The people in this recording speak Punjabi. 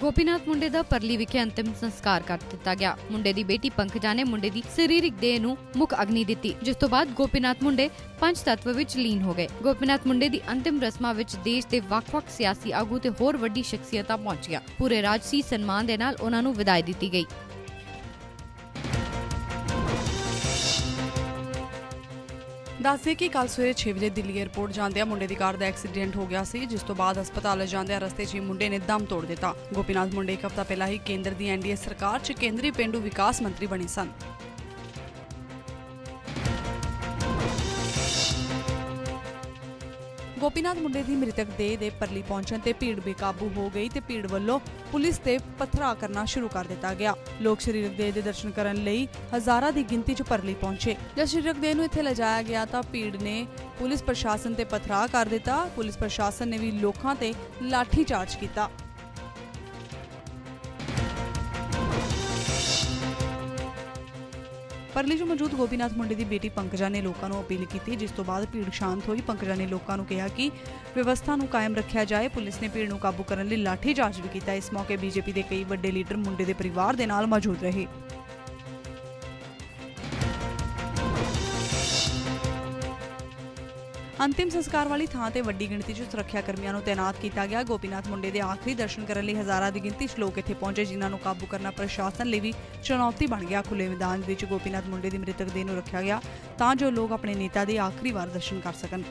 ਗੋਪੀਨਾਥ ਮੁੰਡੇ ਦਾ ਪਰਲੀ ਵਿਖੇ ਅੰਤਿਮ ਸੰਸਕਾਰ ਕਰ ਦਿੱਤਾ ਗਿਆ। ਮੁੰਡੇ ਦੀ ਬੇਟੀ ਪੰਕਜਾ ਨੇ ਮੁੰਡੇ ਦੀ ਸਰੀਰਕ ਦੇਹ ਨੂੰ ਮੁੱਖ ਅਗਨੀ ਦਿੱਤੀ, ਜਿਸ ਤੋਂ ਬਾਅਦ ਗੋਪੀਨਾਥ ਮੁੰਡੇ ਪੰਜ ਤੱਤਵ ਵਿੱਚ ਲੀਨ ਹੋ ਗਏ। ਗੋਪੀਨਾਥ ਮੁੰਡੇ ਦੀ ਅੰਤਿਮ ਰਸਮਾਂ ਵਿੱਚ ਦੇਸ਼ ਦੇ ਵੱਖ-ਵੱਖ ਸਿਆਸੀ ਆਗੂ ਤੇ ਹੋਰ ਵੱਡੀ ਸ਼ਖਸੀਅਤਾਂ ਪਹੁੰਚੀਆਂ ਪੂਰੇ ਰਾਜਸੀ ਸਨਮਾਨ ਦੇ ਨਾਲ ਉਹਨਾਂ ਨੂੰ ਵਿਦਾਈ ਦਿੱਤੀ ਗਈ। ਦੱਸਦੇ ਕਿ ਕੱਲ ਸਵੇਰੇ 6 ਵਜੇ ਦਿੱਲੀ 에ਅਰਪੋਰਟ ਜਾਂਦਿਆਂ ਮੁੰਡੇ ਦੀ ਕਾਰ ਦਾ ਐਕਸੀਡੈਂਟ ਹੋ ਗਿਆ ਸੀ, ਜਿਸ ਤੋਂ ਬਾਅਦ ਹਸਪਤਾਲ ਜਾਂਦਿਆਂ ਰਸਤੇ 'ਚ ਹੀ ਮੁੰਡੇ ਨੇ ਦਮ ਤੋੜ ਦਿੱਤਾ। ਗੋਪੀਨਾਥ ਮੁੰਡੇ ਇੱਕ ਹਫ਼ਤਾ ਪਹਿਲਾਂ ਹੀ ਕੇਂਦਰ ਦੀ ਐਨਡੀਏ ਸਰਕਾਰ 'ਚ ਕੇਂਦਰੀ ਪਿੰਡੂ ਵਿਕਾਸ ਮੰਤਰੀ ਬਣੇ ਸਨ। ਗੋਪੀਨਾਥ ਮੁੰਡੇ ਦੀ ਮ੍ਰਿਤਕ ਦੇਹ ਦੇ ਪਰਲੀ ਪਹੁੰਚਣ ਤੇ ਭੀੜ ਬੇਕਾਬੂ ਹੋ ਗਈ ਤੇ ਭੀੜ ਵੱਲੋਂ ਪੁਲਿਸ ਤੇ ਪਥਰਾ ਕਰਨਾ ਸ਼ੁਰੂ ਕਰ ਦਿੱਤਾ ਗਿਆ। ਲੋਕ ਸਰੀਰਕ ਦੇਹ ਦੇ ਦਰਸ਼ਨ ਕਰਨ ਲਈ ਹਜ਼ਾਰਾਂ ਦੀ ਗਿਣਤੀ 'ਚ ਪਰਲੀ ਪਹੁੰਚੇ। ਜਦ ਸਰੀਰਕ ਦੇਹ ਨੂੰ ਇੱਥੇ ਲਿਜਾਇਆ ਗਿਆ ਤਾਂ ਭੀੜ ਨੇ ਪੁਲਿਸ ਪ੍ਰਸ਼ਾਸਨ ਤੇ ਪਥਰਾ ਕਰ ਦਿੱਤਾ। ਪੁਲਿਸ ਪ੍ਰਸ਼ਾਸਨ ਨੇ ਵੀ ਲੋਕਾਂ ਤੇ ਲਾਠੀ ਚਾਰਜ ਕੀਤਾ। ਪਰਲੀ 'ਚ ਮੌਜੂਦ ਗੋਪੀਨਾਥ ਮੁੰਡੇ ਦੀ ਬੇਟੀ ਪੰਕਜਾ ਨੇ ਲੋਕਾਂ ਨੂੰ ਅਪੀਲ ਕੀਤੀ, ਜਿਸ ਤੋਂ ਬਾਅਦ ਭੀੜ ਸ਼ਾਂਤ ਹੋਈ। ਪੰਕਜਾ ਨੇ ਲੋਕਾਂ ਨੂੰ ਕਿਹਾ ਕਿ ਵਿਵਸਥਾ ਨੂੰ ਕਾਇਮ ਰੱਖਿਆ ਜਾਏ। ਪੁਲਿਸ ਨੇ ਭੀੜ ਨੂੰ ਕਾਬੂ ਕਰਨ ਲਈ ਲਾਠੀ ਚਾਰਜ ਵੀ ਕੀਤਾ। ਇਸ ਮੌਕੇ ਬੀਜੇਪੀ ਦੇ ਕਈ ਵੱਡੇ ਲੀਡਰ ਮੁੰਡੇ ਦੇ ਪਰਿਵਾਰ ਦੇ ਨਾਲ ਮੌਜੂਦ ਰਹੇ। ਅੰਤਿਮ ਸੰਸਕਾਰ ਵਾਲੀ ਥਾਂ ਤੇ ਵੱਡੀ ਗਿਣਤੀ 'ਚ ਸੁਰੱਖਿਆ ਕਰਮੀਆਂ ਨੂੰ ਤਾਇਨਾਤ ਕੀਤਾ ਗਿਆ। ਗੋਪੀਨਾਥ ਮੁੰਡੇ ਦੇ ਆਖਰੀ ਦਰਸ਼ਨ ਕਰਨ ਲਈ ਹਜ਼ਾਰਾਂ ਦੀ ਗਿਣਤੀ 'ਚ ਲੋਕ ਇੱਥੇ ਪਹੁੰਚੇ, ਜਿਨ੍ਹਾਂ ਨੂੰ ਕਾਬੂ ਕਰਨਾ ਪ੍ਰਸ਼ਾਸਨ ਲਈ ਵੀ ਚੁਣੌਤੀ ਬਣ ਗਿਆ। ਖੁੱਲੇ ਮੈਦਾਨ ਵਿੱਚ ਗੋਪੀਨਾਥ ਮੁੰਡੇ ਦੀ ਮ੍ਰਿਤਕ ਦੇਹ ਨੂੰ ਰੱਖਿਆ ਗਿਆ ਤਾਂ ਜੋ ਲੋਕ ਆਪਣੇ ਨੇਤਾ ਦੇ ਆਖਰੀ ਵਾਰ ਦਰਸ਼ਨ ਕਰ ਸਕਣ।